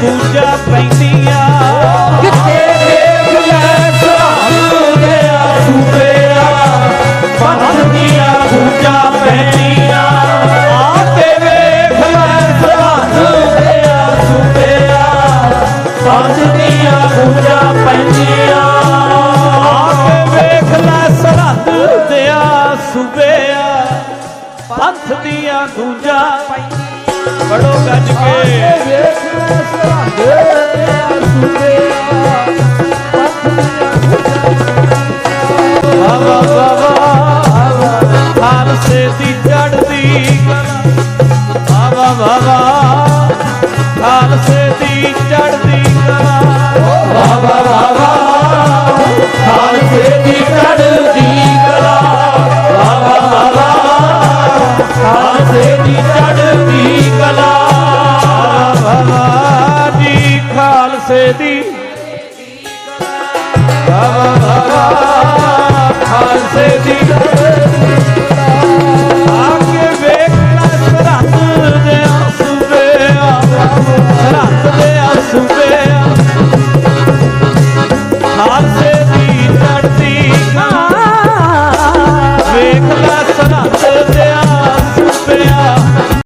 ਗੂੰਜਾਂ ਪੈਂਦੀਆਂ। ਕਿਤੇ ਵੇਖ ਲੈ ਸਰਹੱਦ ਦਿਆ ਸੂਬਿਆ ਪੰਥ ਦੀਆਂ ਗੂੰਜਾਂ ਪੈਂਦੀਆਂ। ਆ ਕੇ ਵੇਖ ਲੈ ਸਰਹੱਦ ਦਿਆ ਸੂਬਿਆ ਪੰਥ ਦੀਆਂ ਗੂੰਜਾਂ ਪੈਂਦੀਆਂ। ਆ ਕੇ ਵੇਖ ਲੈ ਸਰਹੱਦ ਦਿਆ ਸੂਬਿਆ ਪੰਥ ਦੀਆਂ ਗੂੰਜਾਂ ਬੜੋ ਗੱਜ ਕੇ। ਵੇਖ ਲੈ ਸਰਹੱਦ ਦਿਆ ਸੂਬਿਆ ਵਾ ਵਾ ਵਾ ਖਾਲਸੇ ਦੀ ਚੜ੍ਹਦੀ ਕਲਾ। ਵਾ ਵਾ ਵਾ ਖਾਲਸੇ ਦੀ ਖਾਲਸੇ ਦੀ। ਖਾਲਸੇ ਦੀ।